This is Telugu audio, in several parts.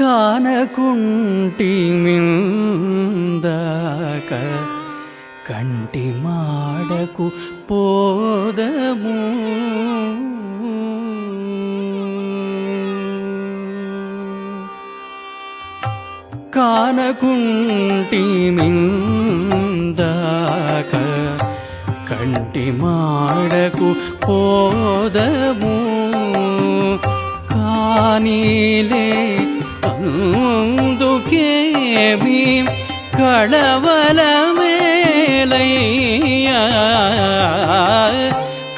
కానకుంటి మిందాక కంటి మాడకు పోదము. కానకుంటి మిందాక కంటి మాడకు పోదము. కానీలే అందుకేమి కళవల మేలయ్యా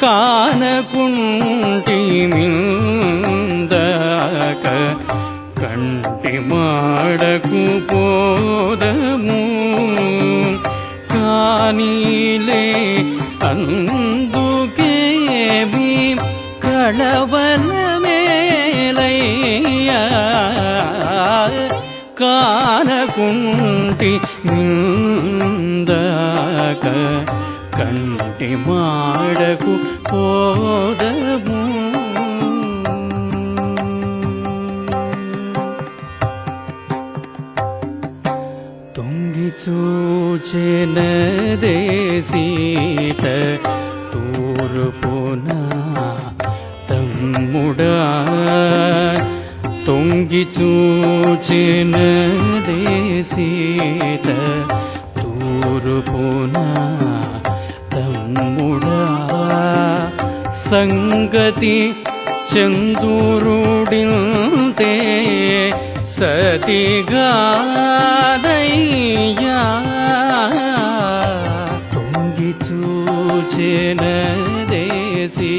కానకుంటి మిందాక కంటి మాడకు పోదము కానీలే అందుకేమి కళవల మేలయ్యా కానకుంటి మిందాక కంటి మాడకు పోదము. తొంగి చూచెనదే సీత తూర్పున गीचन देशी तूर्पना तमुड सङ्गति चन्दूरु सति गाद्याी च न देशी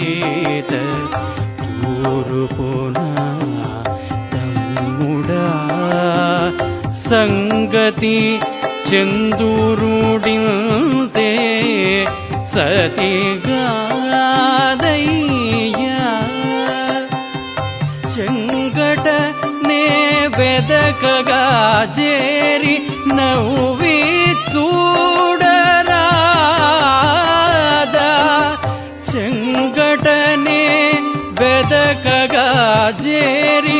సంగతి చందురుడింతే సతిగాదయ్యా చెంగట నే వెదకగా చేరి నవ్వి చూడరాదా. చెంగటనే వెదకగా చేరి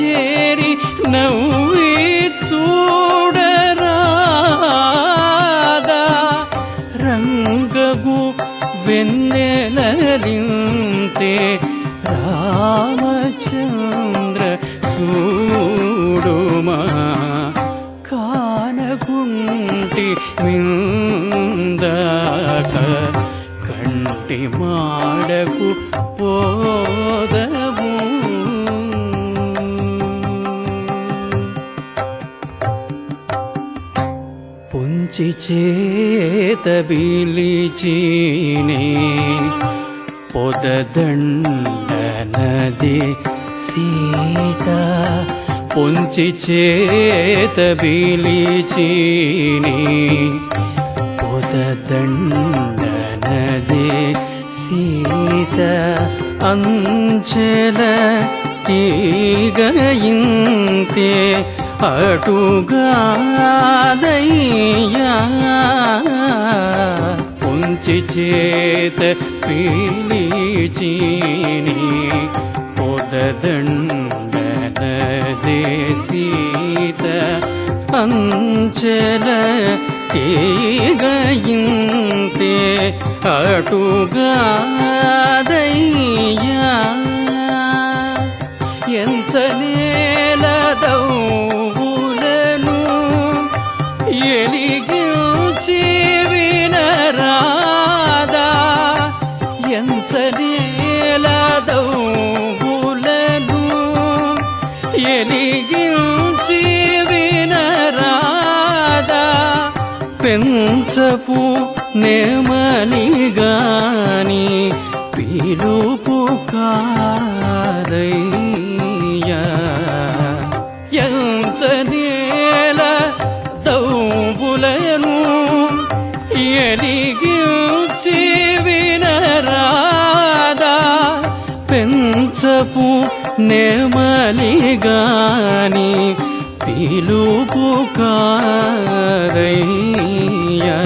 చేరి నవ్వి చూడరాదా. రంగగు వెన్నెలలింతే రామచంద్ర చూడుమా. కానకుంటి మిందాక కంటి మాడకు పోదము పొంచి చేత బిలిచీనే పొదదండనది సీత పొంచి చేత బిలిచీని పొదదండనది సీత అంచెల తీగయింతే అటుగాదయ్యా పొంచి చేత పీలిచీని పొదదండనదే సీత అంచెల తీగయింతే అటుగాదయ్యా పెంచపు నేమలిగాని పిలుపు కాదయ్యా. ఎంత నేల దౌబులను ఎలిగించి వినరాదా. పెంచపు నేమలిగాని గాని కారయ్యా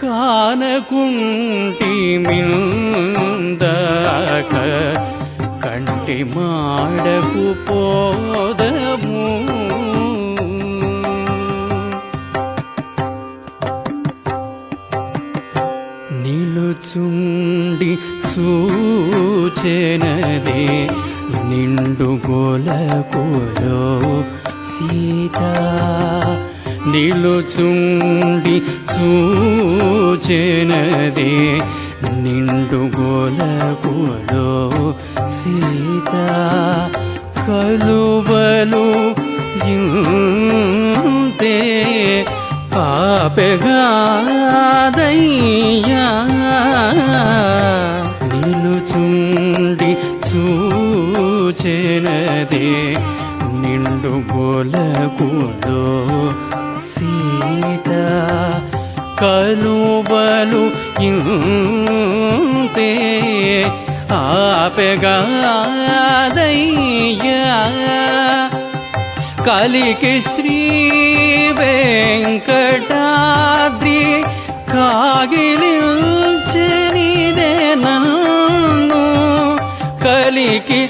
కానకుంటి మిందాక కంటి మాడకు పోదము. నిలుచుండి చూచెనదే నిండు సీత నిలుచుండి చూచెనదే నిండు గోలకులో సీత కలువలు ఇంతే పాపెగాదయ్యా నిలుచుండి చేనది నిండు గోలకులో సీత. కలువలు ఇంతే ఆపెగాదయ్యా. కలికి శ్రీ వెంకటాద్రి కాగిలించనిదే నన్ను. కలికి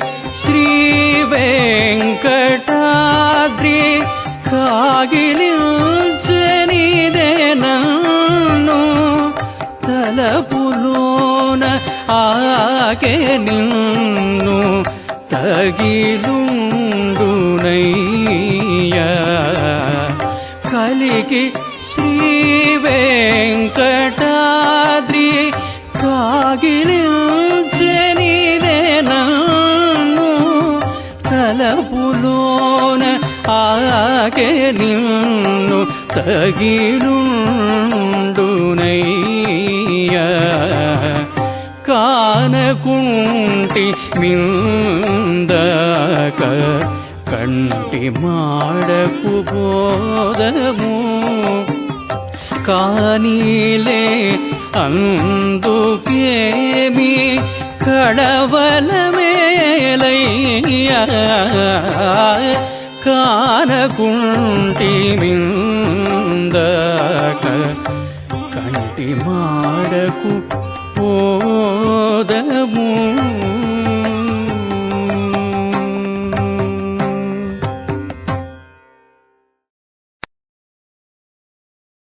కాగిలించనిదే నన్ను తలపులోన ఆకే నిన్ను తగిలుండునయ్యా కలికి శ్రీ వెంకటాద్రి తలపులోన ఆకే నిన్ను తగిలుండునయ్యా కానకుంటి మిందక కంటి మాడకు బోధము కానీలే అందుకేమి కడవల మేలయ్యా కానకుంటి మిందక కంటి మాడకు పోదము